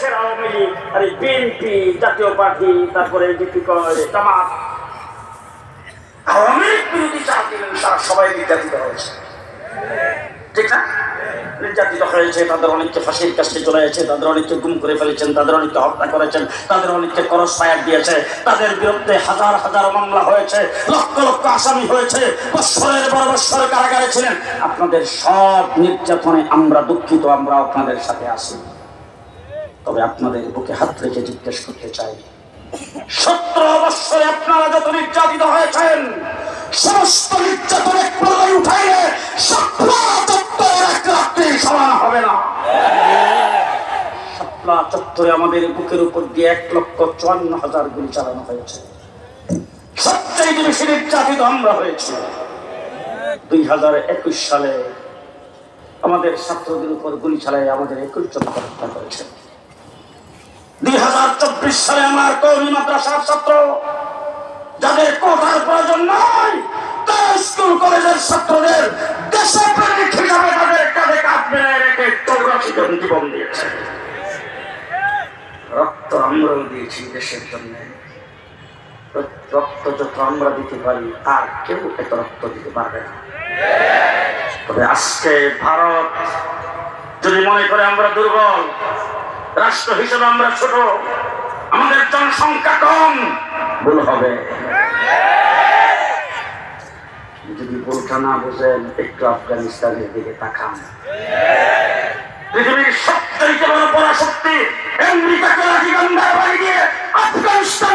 দেশের আওয়ামী লীগ, আর BNP Jatiya party, তারপরে জামাত। আওয়ামী বিরোধী যারা ছিলেন তারা সবাই নির্যাতিত হয়েছে। ঠিক না? নির্যাতিত হয়েছে, তাদের অনেককে ফাঁসির কাছে চলে গেছে, তাদের অনেককে গুম করে ফেলেছেন, তাদের অনেককে হত্যা করেছেন, তাদের অনেককে করস ফায়ার দিয়েছে, তাদের বিরুদ্ধে হাজার হাজার মামলা হয়েছে, লক্ষ লক্ষ আসামি হয়েছে, বৎসরের বড় বৎসর কারাগারে ছিলেন। আপনাদের সব নির্যাতনে আমরা দুঃখিত আমরা আপনাদের সাথে আছি। তবে আপনাদের বুকে হাত রেখে জিজ্ঞেস করতে চাই। সতেরো বৎসরে আপনারা যত নির্যাতিত হয়েছেন, সমস্ত নির্যাতন এক উঠাইলে শাপলা চত্বরের এক রাত্রি সমান হবে না। শাপলা চত্বরে আমাদের বুকের উপর দিয়ে এক লক্ষ চুয়ান্ন হাজার গুলি চালানো হয়েছে। সবচেয়ে বেশি নির্যাতিত আমরা হয়েছি। দুই হাজার একুশ সালে আমাদের ছাত্রদের উপর গুলি চালায় আমাদের একুশ জন হত্যা হাজার চব্বিশ সালে আমার কৌমি মাদ্রাসার ছাত্র। যাদের কোটার প্রয়োজন তারা স্কুল, কলেজের ছাত্রদের দেশে প্রেমিক হিসাবে তাদের কাঁধে কাঁধ মেরে রেখে চৌরাশি জন জীবন দিয়েছে। রক্ত আমরাও দিয়েছি দেশের জন্য। রক্ত যত আমরা দিতে পারি, আর কেউ এত রক্ত দিতে পারবে না। তবে আজকে ভারত যদি মনে করে আমরা দুর্বল, রাষ্ট্র হিসেবে আমরা ছোট আমাদের জনসংখ্যা কম। ভুল হবে। যদি ভুলটা না বুঝেন একটু আফগানিস্তানের দিকে তাকান। পৃথিবীর সবচেয়ে বড় পরাশক্তি আমেরিকাকে দিয়ে আফগানিস্তান।